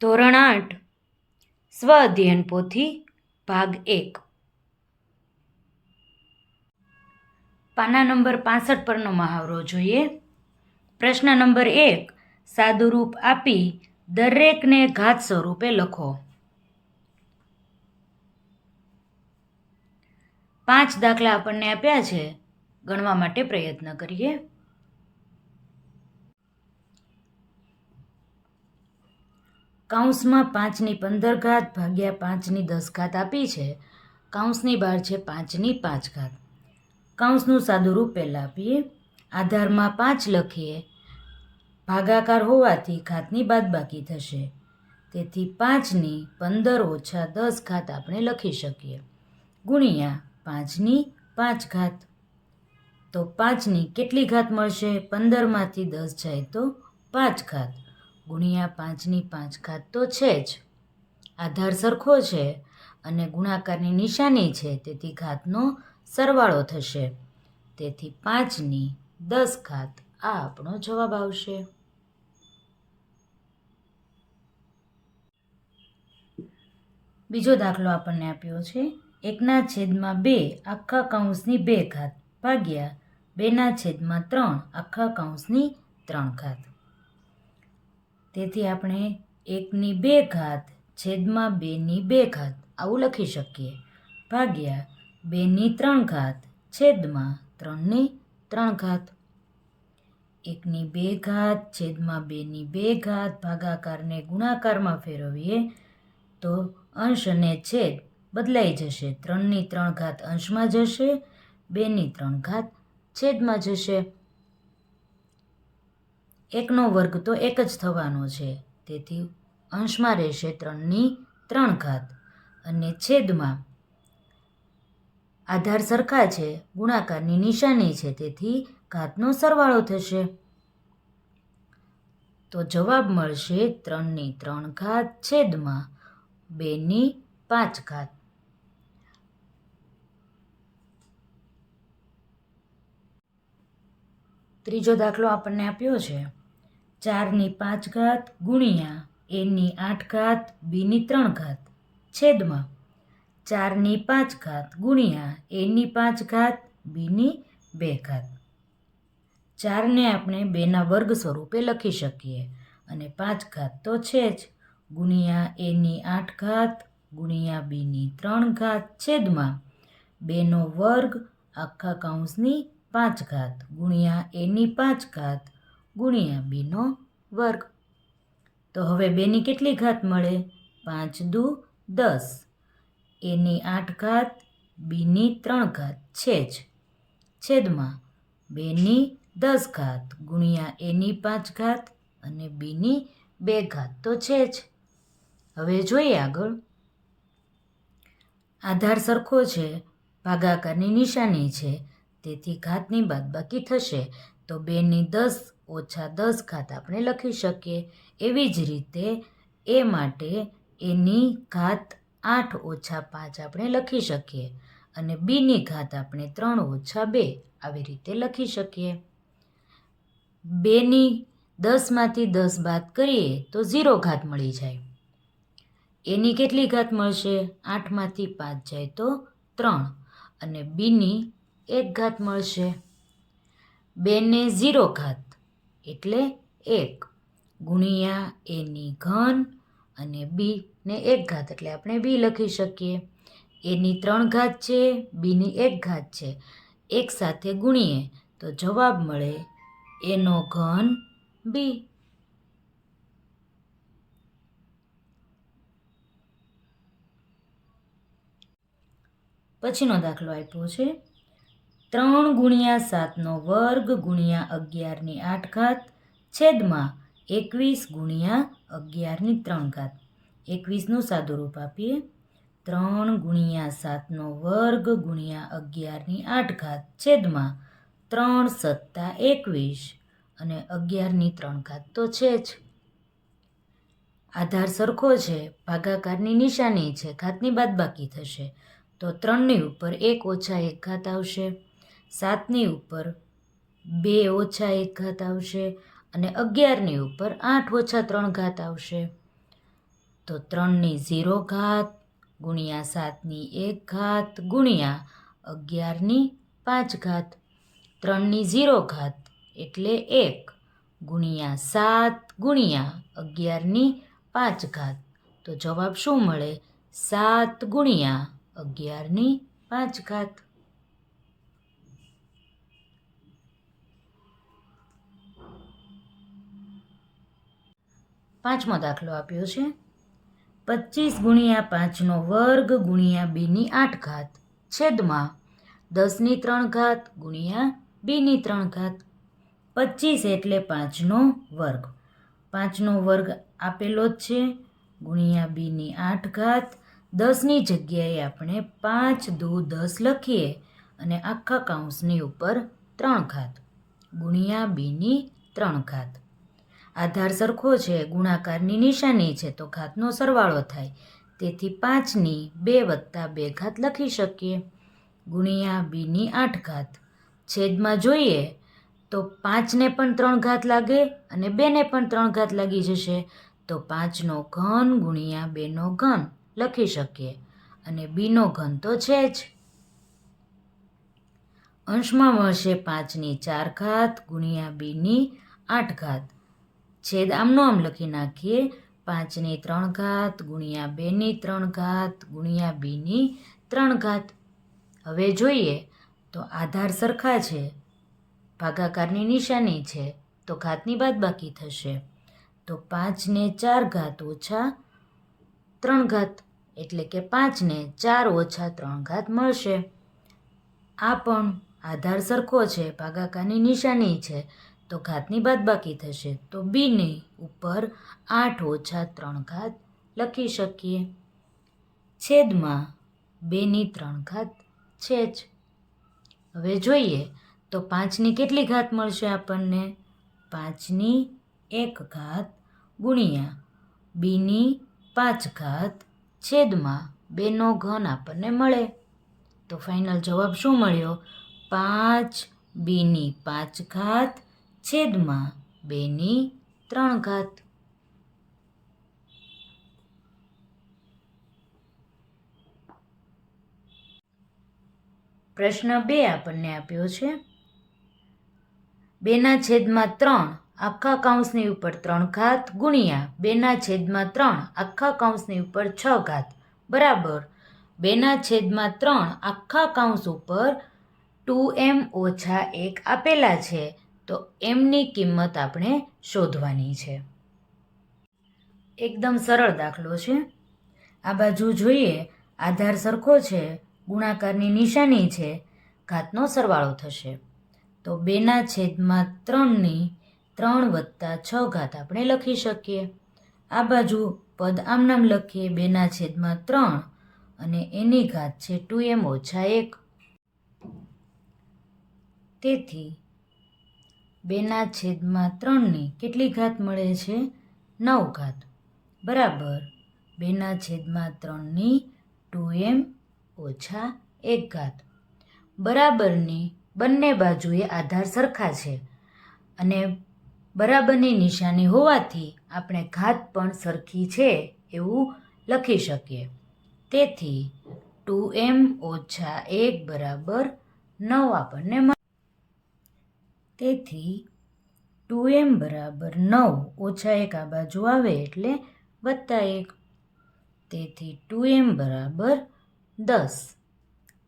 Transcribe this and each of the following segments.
ધોરણ આઠ, સ્વ અધ્યયન પોથી ભાગ એક. પાના નંબર પાસઠ પરનો મહાવરો જોઈએ. પ્રશ્ન નંબર એક, સાદુરૂપ આપી દરેકને ઘાત સ્વરૂપે લખો. પાંચ દાખલા આપણને આપ્યા છે. ગણવા માટે પ્રયત્ન કરીએ. કૌંસમાં પાંચની પંદર ઘાત ભાગ્યા પાંચની દસ ઘાત આપી છે. કૌંસની બહાર છે પાંચની પાંચ ઘાત કૌંસનું સાદું રૂપ પહેલાં આપીએ. આધારમાં પાંચ લખીએ. ભાગાકાર હોવાથી ઘાતની બાદબાકી થશે. તેથી પાંચની પંદર ઓછા દસ ઘાત આપણે લખી શકીએ. ગુણ્યા પાંચની પાંચ ઘાત તો પાંચની કેટલી ઘાત મળશે? પંદરમાંથી દસ જાય તો પાંચ ઘાત ગુણ્યા પાંચની પાંચ ઘાત તો છે જ. આધાર સરખો છે અને ગુણાકારની નિશાની છે, તેથી ઘાતનો સરવાળો થશે. તેથી પાંચની દસ ઘાત આ આપણો જવાબ આવશે. બીજો દાખલો આપણને આપ્યો છે. એકના છેદમાં બે આખા કૌંસની બે ઘાત ભાગ્યા બેના છેદમાં ત્રણ આખા કૌંસની ત્રણ ઘાત. તેથી આપણે એકની બે ઘાત, છેદમાં બેની બે ઘાત, આવું લખી શકીએ. ભાગ્યા બેની ત્રણ ઘાત, છેદમાં ત્રણની ત્રણ ઘાત. એકની બે ઘાત, છેદમાં બેની બે ઘાત, ભાગાકારને ગુણાકારમાં ફેરવીએ તો અંશ અને છેદ બદલાઈ જશે. ત્રણની ત્રણ ઘાત અંશમાં જશે, બેની ત્રણ ઘાત છેદમાં જશે. એકનો વર્ગ તો એક જ થવાનો છે. તેથી અંશમાં રહેશે ત્રણની ત્રણ ઘાત. અને છેદમાં આધાર સરખા છે, ગુણાકારની નિશાની છે, તેથી ઘાતનો સરવાળો થશે. તો જવાબ મળશે ત્રણની ત્રણ ઘાત છેદમાં બેની પાંચ ઘાત. ત્રીજો દાખલો આપણને આપ્યો છે. ચારની પાંચ ઘાત ગુણ્યા એની આઠ ઘાત, બીની ત્રણ ઘાત. છેદમાં ચારની પાંચ ઘાત ગુણ્યા એની પાંચ ઘાત, બીની બે ઘાત. ચારને આપણે બેના વર્ગ સ્વરૂપે લખી શકીએ. અને પાંચ ઘાત તો છે જ. ગુણ્યા એની આઠ ઘાત, ગુણ્યા બીની ત્રણ ઘાત. છેદમાં બેનો વર્ગ આખા કૌંસની પાંચ ઘાત, ગુણ્યા એની પાંચ ઘાત ગુણ્યા બીનો વર્ગ. તો હવે બેની કેટલી ઘાત મળે? પાંચ દુ દસ. એની આઠ ઘાત બીની ત્રણ ઘાત છે જ છેદમાં બેની દસ ઘાત ગુણ્યા એની પાંચ ઘાત અને બીની બે ઘાત તો છે જ હવે જોઈએ આગળ. આધાર સરખો છે, ભાગાકારની નિશાની છે, તેથી ઘાતની બાદબાકી થશે. તો બેની દસ ઓછા દસ ઘાત આપણે લખી શકીએ. એવી જ રીતે એ માટે એની ઘાત આઠ ઓછા પાંચ આપણે લખી શકીએ. અને બીની ઘાત આપણે ત્રણ ઓછા બે આવી રીતે લખી શકીએ. બેની દસમાંથી દસ બાદ કરીએ તો ઝીરો ઘાત મળી જાય. એની કેટલી ઘાત મળશે? આઠમાંથી પાંચ જાય તો ત્રણ. અને બીની એક ઘાત મળશે. બેને ઝીરો ઘાત એટલે એક. ગુણ્યા એની ઘન અને બીને એક ઘાત. એટલે આપણે બી લખી શકીએ. એની ત્રણ ઘાત છે બીની એક ઘાત છે. એક સાથે ગુણીએ તો જવાબ મળે એનો ઘન બી. પછીનો દાખલો આપ્યો છે. ત્રણ ગુણ્યા સાતનો વર્ગ ગુણ્યા અગિયારની આઠ ઘાત છેદમાં એકવીસ ગુણ્યા અગિયારની ત્રણ ઘાત એકવીસનું સાદું રૂપ આપીએ. ત્રણ ગુણ્યા સાતનો વર્ગ ગુણ્યા અગિયારની આઠ ઘાત છેદમાં ત્રણ સત્તા એકવીસ અને અગિયારની ત્રણ ઘાત તો છે જ. આધાર સરખો છે, ભાગાકારની નિશાની છે, ઘાતની બાદબાકી થશે, તો ત્રણની ઉપર એક ઓછા એક ઘાત આવશે. સાતની ઉપર બે ઓછા એક ઘાત આવશે અને અગિયારની ઉપર આઠ ઓછા ત્રણ ઘાત આવશે. તો ત્રણની ઝીરો ઘાત ગુણ્યા સાતની એક ઘાત ગુણ્યા અગિયારની પાંચ ઘાત. ત્રણની ઝીરો ઘાત એટલે એક ગુણ્યા સાત ગુણ્યા અગિયારની પાંચ ઘાત. તો જવાબ શું મળે? સાત ગુણ્યા અગિયારની પાંચ ઘાત. પાંચમો દાખલો આપ્યો છે. પચીસ ગુણ્યા પાંચનો વર્ગ ગુણ્યા બેની આઠ ઘાત. છેદમાં દસની ત્રણ ઘાત ગુણ્યા બેની ત્રણ ઘાત. પચીસ એટલે પાંચનો વર્ગ. પાંચનો વર્ગ આપેલો જ છે. ગુણ્યા બીની આઠ ઘાત. દસની જગ્યાએ આપણે પાંચ દુ દસ લખીએ અને આખા કાઉન્સની ઉપર ત્રણ ઘાત. ગુણ્યા બીની ત્રણ ઘાત. આધાર સરખો છે, ગુણાકારની નિશાની છે, તો ઘાતનો સરવાળો થાય. તેથી પાંચની બે વત્તા બે ઘાત લખી શકીએ. ગુણ્યા બીની આઠ ઘાત. છેદમાં જોઈએ તો પાંચને પણ ત્રણ ઘાત લાગે અને બેને પણ ત્રણ ઘાત લાગી જશે. તો પાંચનો ઘન ગુણ્યા બેનો ઘન લખી શકીએ. અને બીનો ઘન તો છે જ. અંશમાં મળશે પાંચની ચાર ઘાત ગુણ્યા બીની આઠ ઘાત. છેદ આમનો આમ લખી નાખીએ. પાંચની ત્રણ ઘાત, ગુણ્યા બેની ત્રણ ઘાત, ગુણ્યા બીની ત્રણ ઘાત. હવે જોઈએ તો આધાર સરખા છે. ભાગાકારની નિશાની છે. તો ઘાતની બાદ બાકી થશે. તો પાંચને ચાર ઘાત ઓછા ત્રણ ઘાત. એટલે કે પાંચને ચાર ઓછા ત્રણ ઘાત મળશે. આ પણ આધાર સરખો છે. ભાગાકારની નિશાની છે. તો ઘાતની બાદ બાકી થશે તો બીની ઉપર આઠ ઓછા ત્રણ ઘાત લખી શકીએ. છેદમાં બેની ત્રણ ઘાત છે જ હવે જોઈએ તો પાંચની કેટલી ઘાત મળશે આપણને? પાંચની એક ઘાત ગુણ્યા બીની પાંચ ઘાત છેદમાં બેનો ઘન આપણને મળે. તો ફાઇનલ જવાબ શું મળ્યો? પાંચ બીની પાંચ ઘાત છેદમાં બેની ત્રણ ઘાત. પ્રશ્ન બે આપણને આપ્યો છે. બેના છેદમાં ત્રણ આખા કાઉન્સની ઉપર ત્રણ ઘાત ગુણ્યા બેના છેદમાં ત્રણ આખા કાઉન્સની ઉપર છ ઘાત. બરાબર. બેના છેદમાં ત્રણ આખા કાઉન્સ ઉપર ટુ એમ ઓછા એક આપેલા છે. તો એમની કિંમત આપણે શોધવાની છે. એકદમ સરળ દાખલો છે. આ બાજુ જોઈએ, આધાર સરખો છે, ગુણાકારની નિશાની છે, ઘાતનો સરવાળો થશે. તો બેના છેદમાં ત્રણની ત્રણ વત્તા છ ઘાત આપણે લખી શકીએ. આ બાજુ પદ આમ નામ લખીએ, બેના છેદમાં ત્રણ અને એની ઘાત છે ટુ એમ ઓછા એક. તેથી બેના છેદમાં ત્રણની કેટલી ઘાત મળે છે? નવ ઘાત. બરાબર. બેના છેદમાં ત્રણની ટુ એમ ઓછા એક ઘાત. બરાબરની બંને બાજુએ આધાર સરખા છે અને બરાબરની નિશાની હોવાથી આપણે ઘાત પણ સરખી છે એવું લખી શકીએ. તેથી ટુ એમ ઓછા એક બરાબર નવ આપણને મળે તેથી ટુ એમ બરાબર નવ ઓછા એક આ બાજુ આવે એટલે વત્તા એક. તેથી ટુ એમ બરાબર દસ.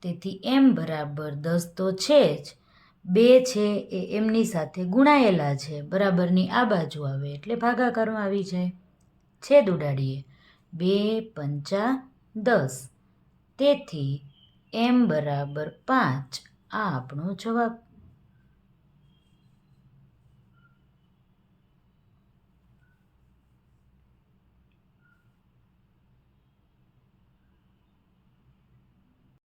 તેથી એમ બરાબર દસ તો છે જ. બે છે એ એમની સાથે ગુણાયેલા છે. બરાબરની આ બાજુ આવે એટલે ભાગાકારમાં આવી જાય. છેદ ઉડાડીએ. બે પંચા દસ. તેથી એમ બરાબર પાંચ. આ આપણો જવાબ